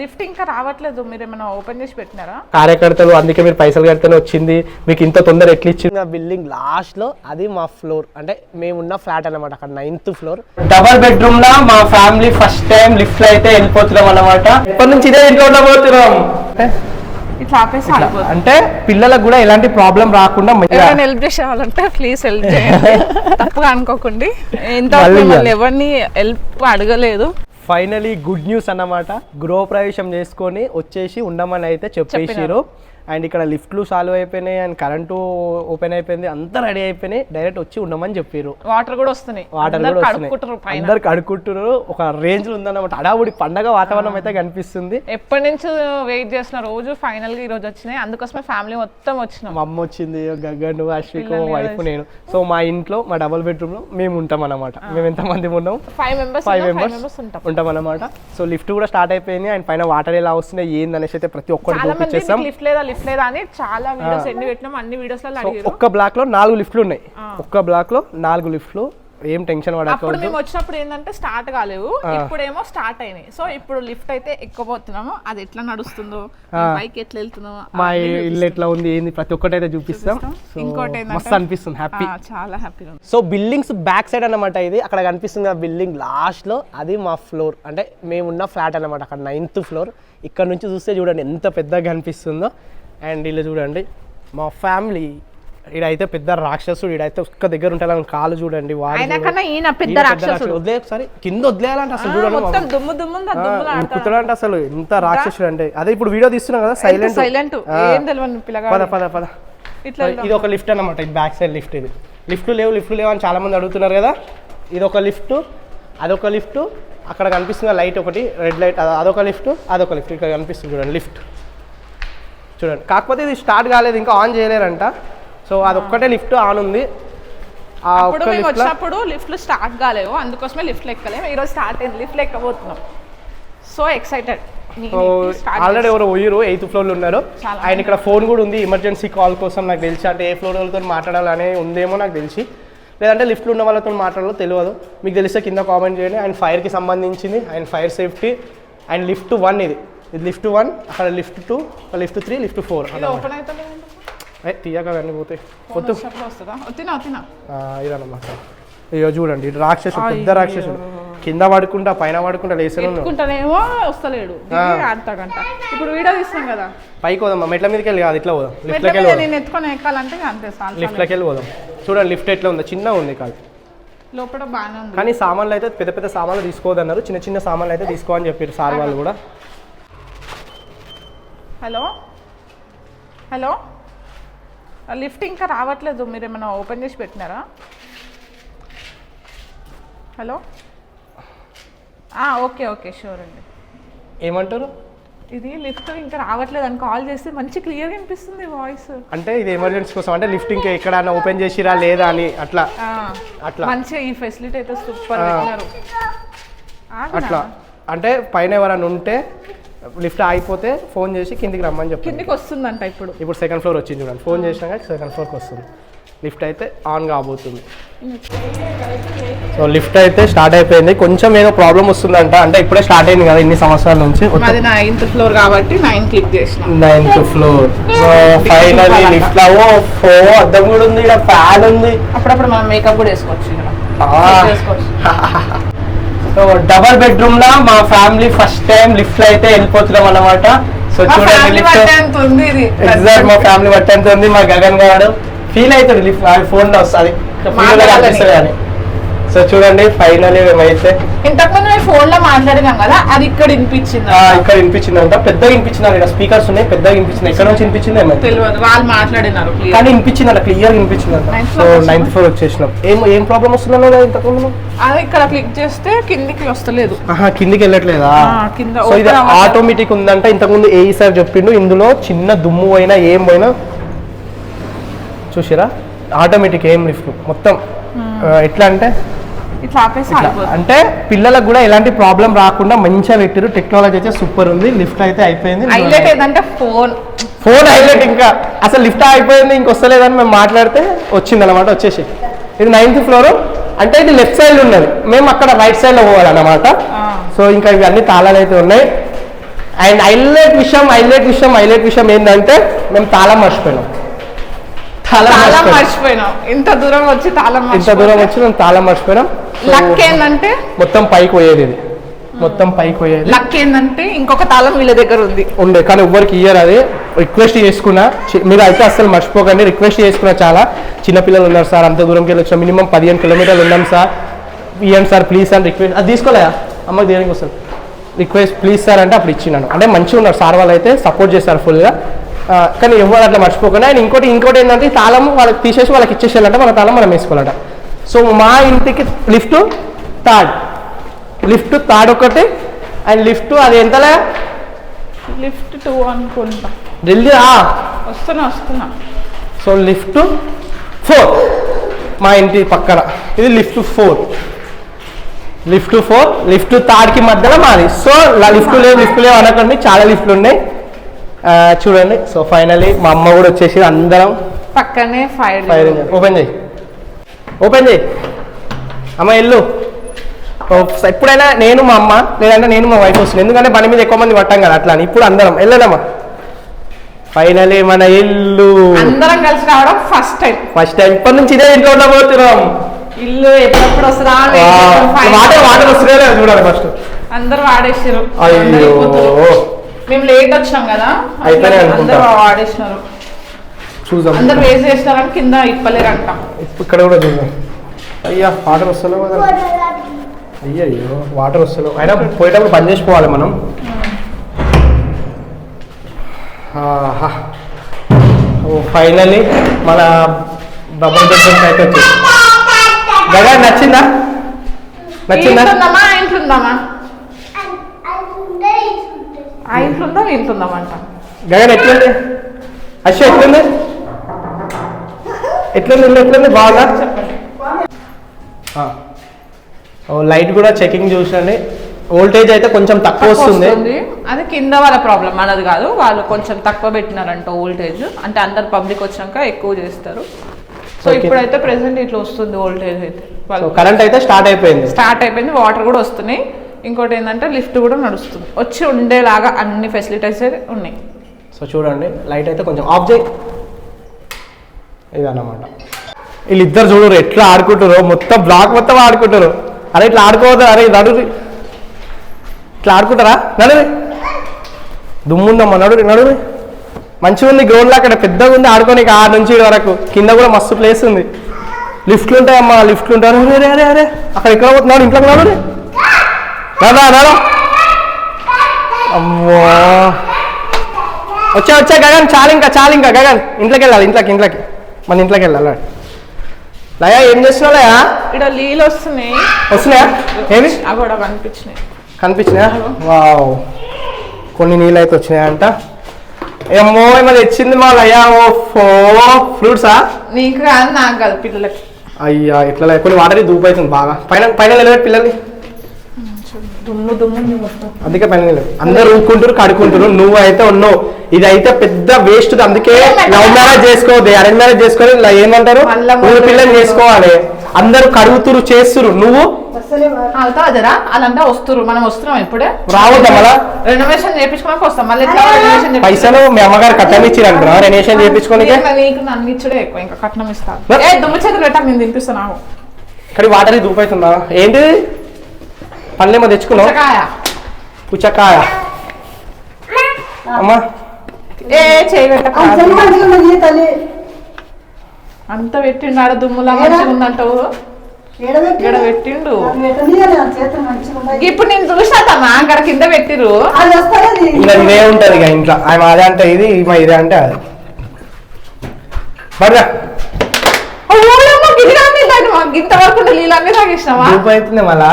Lift ఇంకా రావట్లేదు మీరు ఏమైనా ఓపెన్ చేసి పెట్టినారా? కార్యకర్తలు అందుకే మీరు పైసలు కడితేనే వచ్చింది. మీకు ఇంత తొందర ఎట్లా ఇచ్చింది? ఆ బిల్డింగ్ లాస్ట్లో అది మా ఫ్లోర్. అంటే మేమున్న ఫ్లాట్ అన్నమాట అక్కడ నైన్త్ ఫ్లోర్ డబల్ బెడ్రూమ్ లా మా ఫ్యామిలీ ఫస్ట్ టైం లిఫ్ట్లో అయితే వెళ్ళిపోతున్నాం అన్నమాట. ఎప్పటి నుంచి ఇదే ఇంట్లో ఉండబోతున్నాం అంటే ఇట్లా ఆపేసి ఆగిపోతుంది. అంటే పిల్లలకు కూడా ఎలాంటి ప్రాబ్లం రాకుండా ఎవరైనా హెల్ప్ చేసేవాళ్ళంటే ప్లీజ్ హెల్ప్ చేయండి. తప్పుగా అనుకోకండి. ఇంత ఎవరిని హెల్ప్ అడగలేదు. ఫైనలీ గుడ్ న్యూస్ అన్నమాట. గృహప్రవేశం చేసుకొని వచ్చేసి ఉండమని అయితే చెప్పేసిరు అండ్ ఇక్కడ లిఫ్ట్లు సాల్వ్ అయిపోయినాయి అండ్ కరెంటు ఓపెన్ అయిపోయింది అంతా రెడీ అయిపోయినాయి. డైరెక్ట్ వచ్చి ఉండమని చెప్పారు వాటర్ కూడా వస్తున్నాయి. వాటర్ కూడా కడుక్కుంటారు వస్తున్నాయి అందరు కడుక్కుంటున్నారు. ఒక రేంజ్లో ఉందన్నమాట. అడావుడి పండగ వాతావరణం అయితే కనిపిస్తుంది. ఎప్పటి నుంచి వెయిట్ చేసిన రోజు ఫైనల్గా ఈ రోజు వచ్చినాయి. అందుకోసమే ఫ్యామిలీ మొత్తం వచ్చినాం. మా అమ్మ వచ్చింది గగన్ అశ్విక్ వైఫ్ నేను. సో మా ఇంట్లో మా డబుల్ బెడ్రూమ్లో మేము ఉంటాం అన్నమాట మేము ఎంత మంది ఉన్నాం. ఫైవ్ మెంబర్స్ ఫైవ్ మెంబర్స్ ఉంటాం. అన్నమాట సో లిఫ్ట్ కూడా స్టార్ట్ అయిపోయింది. అండ్ పైన వాటర్ ఎలా వస్తున్నాయి ఏంది అనేసి అయితే ప్రతి ఒక్కటి లిఫ్ట్ లేదా లిఫ్ట్ లేదా అని చాలా వీడియోస్ ఎన్ని పెట్టినాం అన్ని వీడియోస్లో సో అడిగారు ఒక్క బ్లాక్లో నాలుగు లిఫ్ట్లు ఉన్నాయి. ఒక్క బ్లాక్లో నాలుగు లిఫ్ట్లు. ఏం టెన్షన్ అప్పుడు మేము వచ్చినప్పుడు ఏంటంటే స్టార్ట్ కాలేవు. ఇప్పుడేమో స్టార్ట్ అయినాయి. సో ఇప్పుడు లిఫ్ట్ అయితే ఎక్కబోతున్నాము అది ఎట్లా నడుస్తుందో బైక్ ఎట్లా వెళ్తున్నామో మా ఇల్లు ఎట్లా ఉంది ఏంది ప్రతి ఒక్కటి అయితే చూపిస్తాం. ఇంకోటి మస్తు అనిపిస్తుంది హ్యాపీ. చాలా హ్యాపీగా సో బిల్డింగ్స్ బ్యాక్ సైడ్ అన్నమాట ఇది. అక్కడ కనిపిస్తుంది ఆ బిల్డింగ్ లాస్ట్లో అది మా ఫ్లోర్. అంటే మేమున్న ఫ్లాట్ అన్నమాట. అక్కడ నైన్త్ ఫ్లోర్. ఇక్కడ నుంచి చూస్తే చూడండి ఎంత పెద్దగా కనిపిస్తుందో. అండ్ ఇల్లు చూడండి. మా ఫ్యామిలీ ఈడైతే పెద్ద రాక్షసుడు ఈడైతే ఒక్క దగ్గర ఉంటాడు ఆయన కాలు చూడండి ఈయన పెద్ద రాక్షసుడు. వదిలే ఒకసారి కింద వదిలేయాలంటే అసలు చూడండి అసలు ఎంత రాక్షసుడు అంటే. అదే ఇప్పుడు వీడియో తీస్తున్నాం కదా సైలెంట్. సైలెంట్? పద పద పద. ఇట్లా ఇది ఒక లిఫ్ట్ అన్నమాట ఇది బ్యాక్ సైడ్ లిఫ్ట్ ఇది. లిఫ్ట్లు లేవు లిఫ్ట్లు లేవు అని చాలా మంది అడుగుతున్నారు కదా. ఇది ఒక లిఫ్ట్ అదొక లిఫ్ట్. అక్కడ కనిపిస్తుంది లైట్ ఒకటి రెడ్ లైట్ అదొక లిఫ్ట్ అదొక లిఫ్ట్. ఇక్కడ కనిపిస్తుంది చూడండి లిఫ్ట్. చూడండి. కాకపోతే ఇది స్టార్ట్ కాలేదు ఇంకా ఆన్ చేయలేరంట. సో అదొక్కటే లిఫ్ట్ ఆన్ ఉంది. లిఫ్ట్లో వచ్చినప్పుడు లిఫ్ట్లు స్టార్ట్ కాలేవు అందుకోసమే లిఫ్ట్ ఎక్కలేము. ఈ రోజు స్టార్ట్ అయింది లిఫ్ట్ ఎక్కబోతున్నాం. So excited. ఆల్రెడీ ఎవరో పోయిరు ఎయిత్ ఫ్లోర్లో ఉన్నారు. ఆయన ఇక్కడ ఫోన్ కూడా ఉంది ఎమర్జెన్సీ కాల్ కోసం నాకు తెలిసి. అంటే ఏ ఫ్లోర్ వాళ్ళతో మాట్లాడాలని ఉందేమో నాకు తెలిసి. లేదంటే లిఫ్ట్లో ఉన్న వాళ్ళతో మాట్లాడాలో తెలియదు. మీకు తెలిస్తే కింద కామెంట్ చేయండి. అండ్ ఫైర్కి సంబంధించింది. And fire safety. And lift one ఇది. ఇది లిఫ్ట్ వన్ అక్కడ lift two lift three lift four. Open అయితే ఏ తీయక పోతాయి వస్తుందా? వచ్చినా వచ్చినా ఆ, ఇదన్నమాట. అయ్యో చూడండి ఇటు రాక్షసుడు పెద్ద రాక్షసుడు కింద పడుకుంటా పైన పడుకుంటా లేసే ఉన్నాడు ఎత్తుకుంటానేమో వస్తలేడు. ఆడతాడంట ఇప్పుడు వీడియో తీస్తాం కదా. పైకి పోదాం మెట్ల మీదకి వెళ్ళి కాదు ఇట్లా పోదాం. లిఫ్ట్లోకి మీద వెళ్ళి నేను ఎత్తుకొని ఎక్కాలంటే అంతే లిఫ్ట్లోకి వెళ్ళి పోదాం. చూడండి లిఫ్ట్ ఎట్లా ఉంది చిన్న ఉంది కాదు. లోపల బాగానే ఉంది. కానీ సామాన్లు అయితే పెద్ద పెద్ద సామాన్లు తీసుకోవద్దన్నారు. చిన్న చిన్న సామాన్లు అయితే తీసుకోవని చెప్పారు సార్ వాళ్ళు కూడా. హలో? హలో? లిఫ్ట్ ఇంకా రావట్లేదు. మీరు ఏమైనా ఓపెన్ చేసి పెట్టినారా? హలో? ఓకే ఓకే షూర్ అండి. ఏమంటారు? ఇది లిఫ్ట్ ఇంకా రావట్లేదు. అని కాల్ చేస్తే మంచి క్లియర్గా వినిపిస్తుంది వాయిస్ అంటే ఇది ఎమర్జెన్సీ కోసం. అంటే లిఫ్ట్ ఇంకా ఎక్కడైనా ఓపెన్ చేసిరా లేదా అని అట్లా. అట్లా. మంచిగా ఈ ఫెసిలిటీ అయితే సూపర్? అట్లా. అంటే పైన ఎవరైనా ఉంటే లిఫ్ట్ ఆగిపోతే ఫోన్ చేసి కిందికి రమ్మని చెప్పండి. కిందికి వస్తుందంట ఇప్పుడు. ఇప్పుడు సెకండ్ ఫ్లోర్ వచ్చింది చూడండి. ఫోన్ చేసినాక సెకండ్ ఫ్లోర్కి వస్తుంది. లిఫ్ట్ అయితే ఆన్ కాబోతుంది. సో లిఫ్ట్ అయితే స్టార్ట్ అయిపోయింది. కొంచెం ఏదో ప్రాబ్లం వస్తుందంట. అంటే ఇప్పుడే స్టార్ట్ అయింది కదా ఇన్ని సంవత్సరాల నుంచి. మాది నైన్త్ ఫ్లోర్ కాబట్టి నైన్ క్లిక్ చేసిన. Ninth floor. సో ఫైనల్లీ లిఫ్ట్లో ఫో అద్దం కూడా ఉంది ఇక్కడ ఫ్యాన్ ఉంది. అప్పుడప్పుడు మనం మేకప్ కూడా వేసుకోవచ్చు. చేసుకోవచ్చు సో డబల్ బెడ్రూమ్ లా మా ఫ్యామిలీ ఫస్ట్ టైం లిఫ్ట్లో అయితే వెళ్ళిపోతున్నాం అన్నమాట. సో చూడండి లిఫ్ట్ ఎగ్జాక్ట్ మా ఫ్యామిలీ పట్టేంత ఉంది. మా గగన్ గారు ఫీల్ అవుతాడు లిఫ్ట్ ఫోన్లో వస్తుంది అని సో చూడండి ఫైనల్లీ మేమైతే ఇంతకుముందు ఫోన్లో మాట్లాడినాం కదా అది ఇక్కడ వినిపించింది? ఇక్కడ వినిపించిందంట. పెద్దగా వినిపించింది ఇక్కడ స్పీకర్స్ ఉన్నాయి పెద్దగా వినిపించింది ఎక్కడ నుంచి వినిపించింది ఏమైంది తెలియదు వాళ్ళు మాట్లాడినారు. కానీ వినిపించిందంట క్లియర్ వినిపించిందంట. Ninth so. నైన్త్ ఫ్లోర్ వచ్చేసినాం. ఏం ఏం ప్రాబ్లం వస్తుందన్నా ఇంతకుముందు? అది ఇక్కడ క్లిక్ చేస్తే కిందికి వస్తలేదు. ఆహా కిందికి వెళ్ళట్లేదా? ఆ, కింద సో ఇది. ఆటోమేటిక్ ఉందంట. ఇంతకుముందు ఏ సార్ చెప్పిండు ఇందులో చిన్న దుమ్ము పోయినా ఏం పోయినా. చూసిరా? ఆటోమేటిక్ ఏం లిఫ్ట్ మొత్తం ఎట్లా అంటే ఇట్లా ఆపేసి అంటే పిల్లలకు కూడా ఎలాంటి ప్రాబ్లం రాకుండా మంచిగా పెట్టారు టెక్నాలజీ అయితే సూపర్ ఉంది. లిఫ్ట్ అయితే అయిపోయింది. హైలైట్ ఏంటంటే ఫోన్ ఫోన్ హైలైట్ ఇంకా. అసలు లిఫ్ట్ అయిపోయింది ఇంకొస్తలేదని మేము మాట్లాడితే వచ్చింది అనమాట వచ్చేసి. ఇది నైన్త్ ఫ్లోర్ అంటే ఇది లెఫ్ట్ సైడ్ ఉన్నది. మేము అక్కడ రైట్ సైడ్లో పోవాలన్నమాట. సో ఇంకా ఇవి అన్ని తాళాలు అయితే ఉన్నాయి. అండ్ హైలైట్ విషయం హైలైట్ విషయం హైలైట్ విషయం ఏంటంటే మేము తాళం మర్చిపోయినాం. తాళం మర్చిపోయినాం. ఇంత దూరం వచ్చి తాళం ఇంత దూరం వచ్చి మేము తాళం మర్చిపోయినాం. లక్ ఏంటంటే మొత్తం పైకి పోయేది ఇది. మొత్తం పైకి పోయేది. లక్ ఏంటంటే ఇంకొక తాళం వీళ్ళ దగ్గర ఉంది. ఉండే కానీ ఎవ్వరికి ఇయ్యరు అది. రిక్వెస్ట్ చేసుకున్నా మీరు అయితే అస్సలు మర్చిపోకండి. రిక్వెస్ట్ చేసుకున్నా చాలా చిన్నపిల్లలు ఉన్నారు సార్ అంత దూరంకి వెళ్ళి వచ్చిన మినిమం పదిహేను కిలోమీటర్లు ఉన్నాం సార్. ఇవ్వండి సార్ ప్లీజ్ అని రిక్వెస్ట్ అది తీసుకోలేదా? అమ్మకి దేనికి వస్తుంది? రిక్వెస్ట్ ప్లీజ్ సార్ అంటే అప్పుడు ఇచ్చినాను అంటే మంచిగా ఉన్నారు సార్ వాళ్ళు అయితే సపోర్ట్ చేస్తారు ఫుల్గా కానీ ఎవరు అట్లా మర్చిపోకుండా అండ్ ఇంకోటి ఇంకోటి ఏంటంటే తాళం వాళ్ళకి తీసేసి వాళ్ళకి ఇచ్చేసేయాలంటే మన తాళం మనం వేసుకోవాలంట. సో మా ఇంటికి లిఫ్ట్ థర్డ్. లిఫ్ట్ థర్డ్ ఒకటి అండ్ లిఫ్ట్ అది ఎంతలే? లిఫ్ట్ టూ అనుకుంటా. జల్దీ రా వస్తున్నా వస్తున్నా. So lift four. మా ఇంటి పక్కన. ఇది lift four. Lift four lift తాడికి మధ్యలో మాది. సో లిఫ్ట్ లేవు లిఫ్ట్ లేవు అనకండి చాలా లిఫ్ట్లు ఉన్నాయి. చూడండి. సో ఫైనలీ మా అమ్మ కూడా వచ్చేసి అందరం. పక్కనే ఫైర్ ఫైర్ ఓపెన్ చేయి. ఓపెన్ చేయి. అమ్మ ఎల్లు ఎప్పుడైనా నేను మా అమ్మ లేదంటే నేను మా వైఫ్ వస్తుంది ఎందుకంటే బండి మీద ఎక్కువ మంది పట్టాం కదా అట్లా అని ఇప్పుడు అందరం. వెళ్ళదమ్మా ఫైనలీ మన ఇల్లు. అందరం కలిసి రావడం ఫస్ట్ టైం ఫస్ట్ టైం ఇప్పటి నుంచి ఇదే ఇంట్లో ఉండబోతున్నాం ఇల్లు ఎప్పుడెప్పుడు వస్తుందా. వాటర్ వాటర్ వస్తున్నాయో చూడాలి ఫస్ట్ అందరు వాడేసారు అయ్యో. మేము లేట్ వచ్చినాం కదా. అయిపోయినాయి అందరూ- అనుకుంటా. వాడేసినారు. చూద్దాం. అందరు వేసి చేసినారని కింద ఇప్పలేరంట. ఇక్కడ కూడా చూద్దాం అయ్యా వాటర్ వస్తలేవు కదా? అయ్యో అయ్యో వాటర్ వస్తలేవు? అయినా పోయేటప్పుడు బంద్ చేసుకోవాలి మనం. ఆహా. ఓ ఫైనల్లీ మన డబుల్ బెడ్రూమ్ అయితే వచ్చేసి గగా నచ్చిందా? నచ్చిందా? ఇంట్లో ఇంట్లో గగన్ ఎట్లుంది? అశ్వ ఎట్లుంది? ఎట్లుంది ఇల్లు ఎట్లుంది బాగా లైట్ కూడా చెకింగ్ చూసండి వోల్టేజ్ అయితే కొంచెం తక్కువ వస్తుంది. అది కింద వాళ్ళ ప్రాబ్లం. మనది కాదు. వాళ్ళు కొంచెం తక్కువ పెట్టినారంట వోల్టేజ్. అంటే అందరు పబ్లిక్ వచ్చినాక ఎక్కువ చేస్తారు. సో. ఇప్పుడైతే ప్రెసెంట్ ఇట్లా వస్తుంది వోల్టేజ్ అయితే. వాళ్ళు కరెంట్ అయితే స్టార్ట్ అయిపోయింది. స్టార్ట్ అయిపోయింది. వాటర్ కూడా వస్తున్నాయి. ఇంకోటి ఏంటంటే లిఫ్ట్ కూడా నడుస్తుంది. వచ్చి ఉండేలాగా అన్ని ఫెసిలిటీస్ అయితే ఉన్నాయి. సో చూడండి. లైట్ అయితే కొంచెం ఆఫ్ చేయి ఇదన్నమాట. వీళ్ళిద్దరు చూడరు ఎట్లా ఆడుకుంటారో మొత్తం బ్లాక్ మొత్తం ఆడుకుంటారు అరే ఇట్లా ఆడుకోవద్దు అరే నడు ఇట్లా ఆడుకుంటారా? నడురి దుమ్ముందమ్మా నడు నడు మంచిగా ఉంది గ్రౌండ్లో అక్కడ పెద్దగా ఉంది ఆడుకోనికి ఆ నుంచి వరకు. కింద కూడా మస్తు ప్లేస్ ఉంది. లిఫ్ట్లు ఉంటాయమ్మా లిఫ్ట్లు ఉంటారు అరే అరే అరే అక్కడ ఎక్కడ పోతున్నాడు ఇంట్లోకి నడు రాదా రాదా అమ్మో. వచ్చా వచ్చా గగన్ చాలు ఇంకా చాలు ఇంకా గగన్. ఇంట్లోకి వెళ్ళాలి ఇంట్లోకి ఇంట్లోకి. మన ఇంట్లోకి వెళ్ళాలి? లయా ఏం చేస్తున్నావు లయా? ఇక్కడ నీళ్ళు వస్తున్నాయి. వస్తున్నాయా? ఏమి అవి కూడా కనిపించినాయి. కనిపించినాయా? వావ్. కొన్ని నీళ్ళు అయితే వచ్చినాయంట ఏమో ఏమో తెచ్చింది మా లయా. ఓ ఫో ఫ్రూట్సా? నీకు కాదు నాకు కాదు పిల్లలకి. అయ్యా ఇట్లా కొన్ని వాటర్ దూపు అవుతుంది బాగా. పైన పైన నిలబెట్టి పిల్లల్ని దుమ్ము దుమ్ము ఉంది మొత్తం అందుకే పైన అందరు ఊరుకుంటారు కడుకుంటారు నువ్వు అయితే ఉన్నావు. ఇది అయితే పెద్ద వేస్ట్ అందుకే లవ్ మ్యారేజ్ చేసుకోవద్దు. అరేంజ్ మ్యారేజ్ చేసుకొని ఇలా ఏమంటారు ఊరు పిల్లలు చేసుకోవాలి. అందరూ కడుగుతురు చేస్తురు. నువ్వు? అవుతా అదరా అలాంటే వస్తురు మనం వస్తున్నాం ఇప్పుడే. రావద్దా మళ్ళా? రెనోవేషన్ వస్తాం. మళ్ళీ రెనోవేషన్ పైసలు మీ అమ్మగారు కట్టని ఇచ్చిరు అంటారా రెనేషన్ చేయించుకోనికే నీకు నన్ను ఇచ్చుడే ఎక్కువ. ఇంకా కట్నం ఇస్తాను ఏ దుమ్ము చేతులు పెట్టాక నేను తినిపిస్తాను ఇక్కడ వాటర్ దూపైతుందా ఏంటి పళ్ళేమో తెచ్చుకున్నావు? పుచ్చకాయ. పుచ్చకాయ. అమ్మా. ఏ చేయి పెట్టక అంచెలు మంచిగా ఉన్నది తల్లి? అంత పెట్టిండు? ఆడ దుమ్ములా మంచిగా ఉందంటావు ఇక్కడ పెట్టిండు ఇప్పుడు నేను చూసా తమ్మా అక్కడ కింద పెట్టిరు ఇదే ఉంటుంది ఇక ఇంట్లో. ఆమె అదే అంటే ఇది ఈమె ఇదే అంటే అది. బర్రా ఇంత వరకు నీళ్ళన్నీ తాగేసినావా? దూపైతుంది మళ్ళా.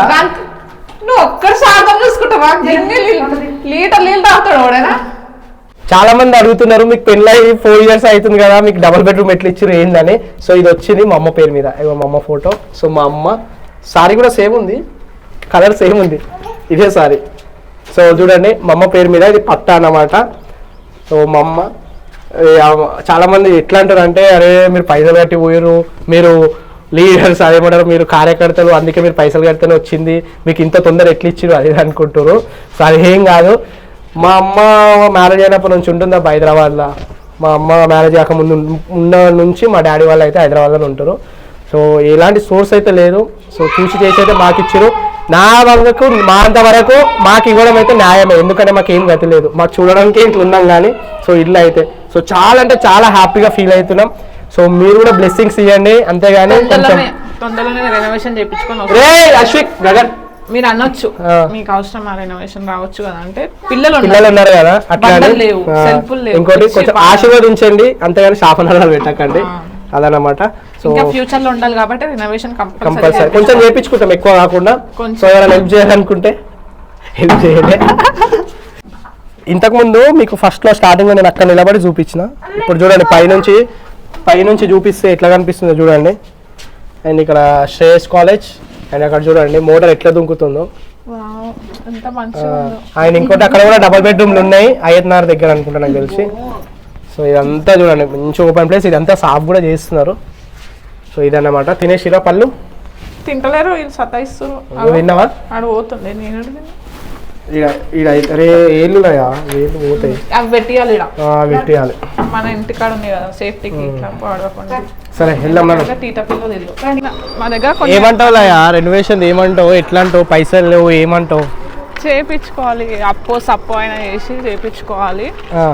నువ్వు ఒక్కరు శాతం చూసుకుంటావా? ఎన్ని లీటర్ లీటర్ నీళ్ళు తాగుతాడు వాడేనా? చాలా మంది అడుగుతున్నారు మీకు పెళ్ళి ఫోర్ ఇయర్స్ అవుతుంది కదా మీకు డబుల్ బెడ్రూమ్ ఎట్లా ఇచ్చారు ఏందని? సో ఇది వచ్చింది మా అమ్మ పేరు మీద. ఇగో మా అమ్మ ఫోటో సో మా అమ్మ సారీ కూడా సేమ్ ఉంది కలర్ సేమ్ ఉంది ఇదే సారీ సో చూడండి మా అమ్మ పేరు మీద ఇది పట్ట అన్నమాట. సో మా అమ్మ చాలా మంది ఎట్లా అంటారు అంటే అరే మీరు పైసలు కట్టి పోయారు మీరు లీడర్స్ అదేమంటారు మీరు కార్యకర్తలు అందుకే మీరు పైసలు కడితేనే వచ్చింది. మీకు ఇంత తొందర ఎట్లా ఇచ్చారు అది అనుకుంటారు సో అది ఏం కాదు. మా అమ్మ మ్యారేజ్ అయినప్పటి నుంచి ఉంటుందా హైదరాబాద్లో? మా అమ్మ మ్యారేజ్ కాక ముందు ఉన్న నుంచి మా డాడీ వాళ్ళు అయితే హైదరాబాద్లో ఉంటారు సో ఎలాంటి సోర్స్ అయితే లేదు. సో చూసి చేసి అయితే మాకు ఇచ్చారు నా వరకు మా అంత వరకు మాకు ఇవ్వడం అయితే న్యాయమే. ఎందుకంటే మాకు ఏం గతి లేదు. మాకు చూడడానికి ఇట్లా ఉన్నాం కానీ సో ఇల్లు అయితే. సో చాలా అంటే చాలా హ్యాపీగా ఫీల్ అవుతున్నాం. సో మీరు కూడా బ్లెస్సింగ్స్ ఇవ్వండి అంతేగాని కొంచెం తొందరలోనే తొందరలోనే రెనోవేషన్ చేయించుకొని వస్తాం. రే అశ్విక్ గగన్ మీరు అనొచ్చు. మీకు అవసరం ఆ రెనోవేషన్ రావచ్చు కదా అంటే పిల్లలు. పిల్లలు ఉన్నారు కదా అట్లా లేవు, ఇంకోటి కొంచెం. ఆశీర్వదించండి అంతేగాని శాపనాలు పెట్టకండి. అదనమాట సో ఇంకా ఫ్యూచర్లో ఉండాలి కాబట్టి రెనోవేషన్ కంపల్సరీ కొంచెం చేయించుకుంటాం ఎక్కువ కాకుండా. సో ఎవరైనా హెల్ప్ చేయాలనుకుంటే హెల్ప్ చేయండి ఇంతకుముందు మీకు ఫస్ట్లో స్టార్టింగ్ నేను అక్కడ నిలబడి చూపించిన ఇప్పుడు చూడండి పైనుంచి పైనుంచి చూపిస్తే ఎట్లా కనిపిస్తుందో చూడండి. అండ్ ఇక్కడ శ్రేయస్ కాలేజ్ అండ్ అక్కడ చూడండి మోటార్ ఎట్లా దుంకుతుందో. ఆయన ఇంకోటి అక్కడ కూడా డబల్ బెడ్రూమ్లు ఉన్నాయి అయ్యత్నార్ దగ్గర అనుకుంటా నాకు తెలిసి. సో ఇదంతా చూడండి మంచి ఓపెన్ ప్లేస్ ఇదంతా సాఫ్ కూడా చేస్తున్నారు. సో ఇదన్నమాట తినేసిరా పళ్ళు. తింటలేరు వీళ్ళు తిన్నావా? ఆడు పోతుండే నేను ఏళ్ళు ఏళ్ళు పోతాయి. అవి పెట్టియాలి మన ఇంటికాడ ఉంది కదా సేఫ్టీకి ఇట్లా పాడకుండా సరే మా దగ్గర ఏమంటావు రెనోవేషన్ ఏమంటావు? ఎట్లా అంటావు పైసలు లేవు ఏమంటావు? చేపించుకోవాలి. అప్పో సప్పో అయినా చేసి చేపించుకోవాలి.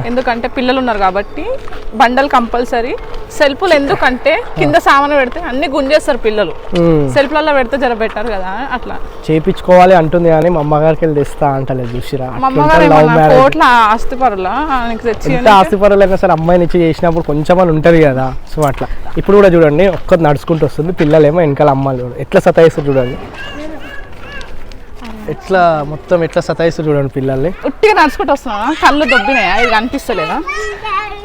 ఎందుకంటే పిల్లలు ఉన్నారు కాబట్టి బండలు కంపల్సరీ. సెల్ఫ్లు ఎందుకంటే కింద సామాను పెడితే అన్ని గుంజేస్తారు పిల్లలు. సెల్ఫ్లలో పెడితే జర బెటర్ కదా అట్లా. చేపించుకోవాలి అంటుంది కానీ మా అమ్మగారికి వెళ్ళి తెస్తా అంటలేదు చూసిరా. మా అమ్మగారు కోట్ల ఆస్తి పరులా? ఆయనకి తెచ్చి ఆస్తిపరులైనా సరే అమ్మాయిని ఇచ్చి చేసినప్పుడు కొంచెం అని ఉంటుంది కదా. సో అట్లా. ఇప్పుడు కూడా చూడండి ఒక్కరు నడుచుకుంటూ వస్తుంది. పిల్లలేమో వెనకాల అమ్మాయిలు ఎట్లా సతాయిస్తారు చూడండి. ఎట్లా మొత్తం ఎట్లా సతాయిస్తారు చూడండి పిల్లల్ని? ఉట్టిగా నడుచుకుంటూ వస్తున్నా కళ్ళు దొబ్బినాయా? ఇది కనిపిస్తలేదా?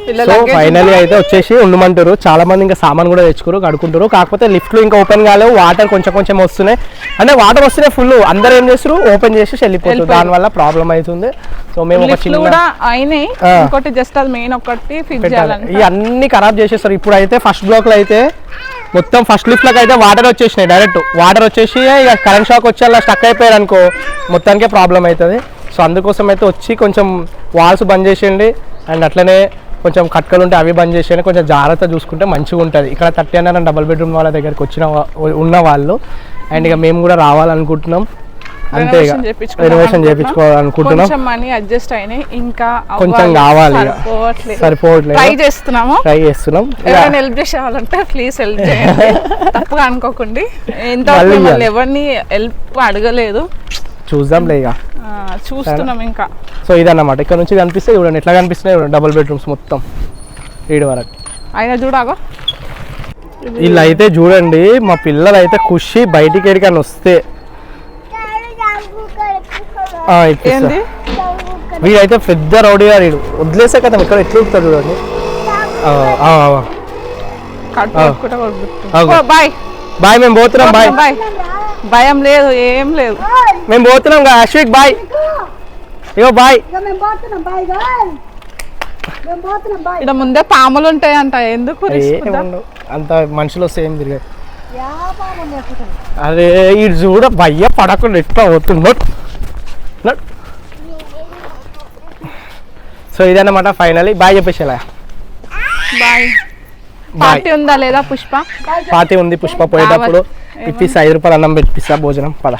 పిల్లలు సో ఫైనల్లీ అయితే వచ్చేసి ఉండమంటారు. చాలా మంది ఇంకా సామాన్ కూడా తెచ్చుకోరు కడుకుంటారు కాకపోతే లిఫ్ట్లు ఇంకా ఓపెన్ కాలేవు వాటర్ కొంచెం కొంచెం వస్తున్నాయి. అంటే వాటర్ వస్తున్నాయి ఫుల్. అందరూ ఏం చేస్తారు ఓపెన్ చేసి వెళ్ళిపోతారు. దానివల్ల ప్రాబ్లం అవుతుంది. సో మేము ఒక చిన్న అయినాయి. ఇంకోటి జస్ట్ అది మెయిన్ ఒకటి ఫిక్స్ పెట్టాలి. చేయాలంటే ఇవి అన్ని ఖరాబ్ చేసేస్తారు. ఇప్పుడు అయితే ఫస్ట్ బ్లాక్లో అయితే మొత్తం ఫస్ట్ లిఫ్ట్లకు అయితే వాటర్ వచ్చేసినాయి డైరెక్ట్ వాటర్ వచ్చేసి ఇక కరెంట్ షాక్ వచ్చి అలా స్టక్ అయిపోయారు అనుకో మొత్తానికే ప్రాబ్లం అవుతుంది. సో అందుకోసం అయితే వచ్చి కొంచెం వాల్స్ బంద్ చేసేయండి అండ్ అట్లనే కొంచెం కట్కలు ఉంటే అవి బంద్ చేసేయండి కొంచెం జాగ్రత్త చూసుకుంటే మంచిగా ఉంటుంది. ఇక్కడ థర్టీ అన్న డబల్ బెడ్రూమ్ వాళ్ళ దగ్గరికి వచ్చిన ఉన్న వాళ్ళు. అండ్ ఇక మేము కూడా రావాలనుకుంటున్నాం. అంతే రెనోవేషన్. చేయించుకోవాలనుకుంటున్నాం మనీ అడ్జస్ట్ అయినాయి ఇంకా కొంచెం. కావాలి. సరిపోవట్లేదు. ట్రై చేస్తున్నాము. ట్రై చేస్తున్నాం. ఎవరైనా హెల్ప్ చేసే వాళ్ళంటే ప్లీజ్ హెల్ప్ చేయండి. తప్పుగా అనుకోకండి. ఎంత మళ్ళీ. ఎవరిని హెల్ప్ అడగలేదు. చూద్దాంలే ఇక. చూస్తున్నాం ఇంకా. సో ఇదన్నమాట. ఇక్కడ నుంచి కనిపిస్తే చూడండి. ఎట్లా కనిపిస్తున్నాయి చూడండి. డబుల్ బెడ్రూమ్స్ మొత్తం. ఏడు వరకు. అయినా చూడాగో వీళ్ళు అయితే చూడండి. మా పిల్లలు అయితే ఖుషి బయటికి ఎడికని వస్తే. ఏంది వీడైతే పెద్ద రౌడీ గారు వీడు వదిలేసే కదా ఇక్కడ ఎట్లా ఉంటాడు చూడండి. బాయ్. బాయ్ మేము పోతున్నాం బాయ్. బాయ్. భయం లేదు ఏం లేదు. మేము పోతున్నాం కదా అశ్విక్ బాయ్. ఇగో బాయ్. ఇక్కడ ముందే పాములు ఉంటాయంట ఎందుకు risk దా? ఏముండవు. అంత మనుషులు వస్తే ఏం తిరిగాయి. అరే ఇది చూడ భయ్య పడకుండా ఎట్లా పోతుందో. సో ఇదన్నమాట ఫైనలీ. బాయ్ చెప్పేసి ఇలా బాయ్. పార్టీ ఉందా లేదా పుష్ప? పార్టీ ఉంది పుష్ప పోయేటప్పుడు. ఇప్పిస్తా ఐదు రూపాయలు అన్నం పెట్టిస్తా భోజనం. పద.